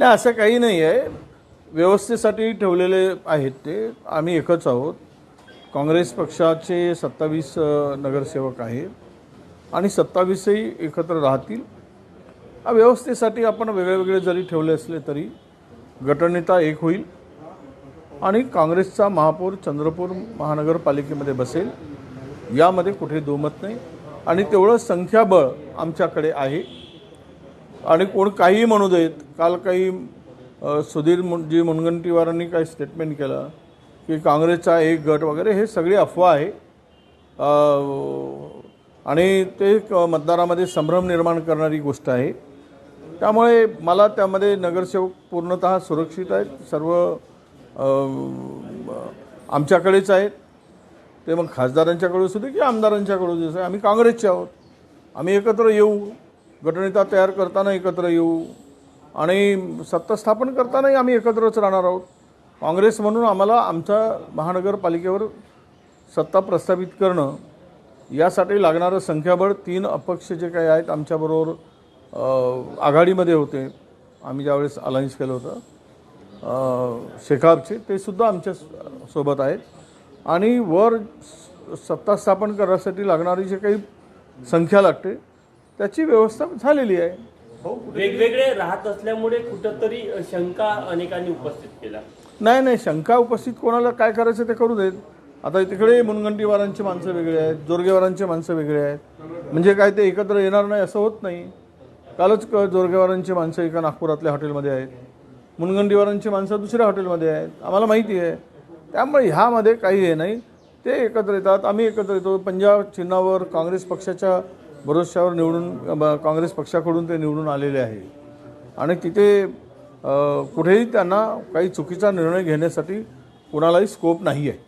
नाही असं काही नाही आहे. व्यवस्थेसाठी ठेवलेले आहेत ते. आम्ही एकच आहोत. काँग्रेस पक्षाचे सत्तावीस नगरसेवक आहेत. आणि सत्तावीसही एकत्र राहतील. व्यवस्थेसाठी आपण वेगळे वेगळे जरी ठेवले असले तरी गटनेता एक होईल. आणि काँग्रेसचा महापौर चंद्रपूर महानगरपालिकेमध्ये बसेल. यामध्ये कुठे दोमत नाही. आणि तेवढं संख्याबळ आमच्याकडे आहे. आणि कोण काहीही म्हणू देत. काल काही सुधीर जी मुनगंटीवारांनी काही स्टेटमेंट केलं की काँग्रेसचा एक गट वगैरे हे सगळी अफवा आहे. आणि ते एक मतदारामध्ये संभ्रम निर्माण करणारी गोष्ट आहे. त्यामुळे मला त्यामध्ये नगरसेवक पूर्णतः सुरक्षित आहेत. सर्व आमच्याकडेच आहेत. ते मग खासदारांच्याकडे असू दे की आमदारांच्याकडे असू दे आम्ही काँग्रेसचे आहोत. आम्ही एकत्र येऊ. गटनेता तयार करताना एकत्र येऊ आणि सत्ता स्थापन करतानाही आम्ही एकत्रच राहणार आहोत. काँग्रेस म्हणून आम्हाला आमच्या महानगरपालिकेवर सत्ता प्रस्थापित करणं यासाठी लागणारं संख्याबळ तीन अपक्ष जे काही आहेत आमच्याबरोबर आघाडीमध्ये होते. आम्ही ज्यावेळेस अलायन्स केलं होतं. शेखाबचे ते सुद्धा आमच्यासोबत आहेत. आणि वर स- सत्ता स्थापन करण्यासाठी लागणारी जे काही संख्या लागते त्याची व्यवस्था झालेली आहे. वेगवेगळे राहत असल्यामुळे कुठंतरी शंका अनेकांनी उपस्थित केला नाही नाही शंका उपस्थित कोणाला काय करायचं ते करू देत. आता तिकडे मुनगंटीवारांची माणसं वेगळी आहेत जोरगेवारांची माणसं वेगळी आहेत. म्हणजे काय ते एकत्र येणार नाही असं होत नाही. कालच क जोरगेवारांची माणसं एका नागपुरातल्या हॉटेलमध्ये आहेत. मुनगंटीवारांची माणसं दुसऱ्या हॉटेलमध्ये आहेत. आम्हाला माहिती आहे. त्यामुळे ह्यामध्ये काही हे नाही. ते एकत्र येतात आम्ही एकत्र येतो. पंजाब चिन्हावर काँग्रेस पक्षाच्या भरोश्यावर निवडून काँग्रेस पक्षाकडून ते निवडून आलेले आहे. आणि तिथे कुठेही त्यांना काही चुकीचा निर्णय घेण्यासाठी कुणालाही स्कोप नाही आहे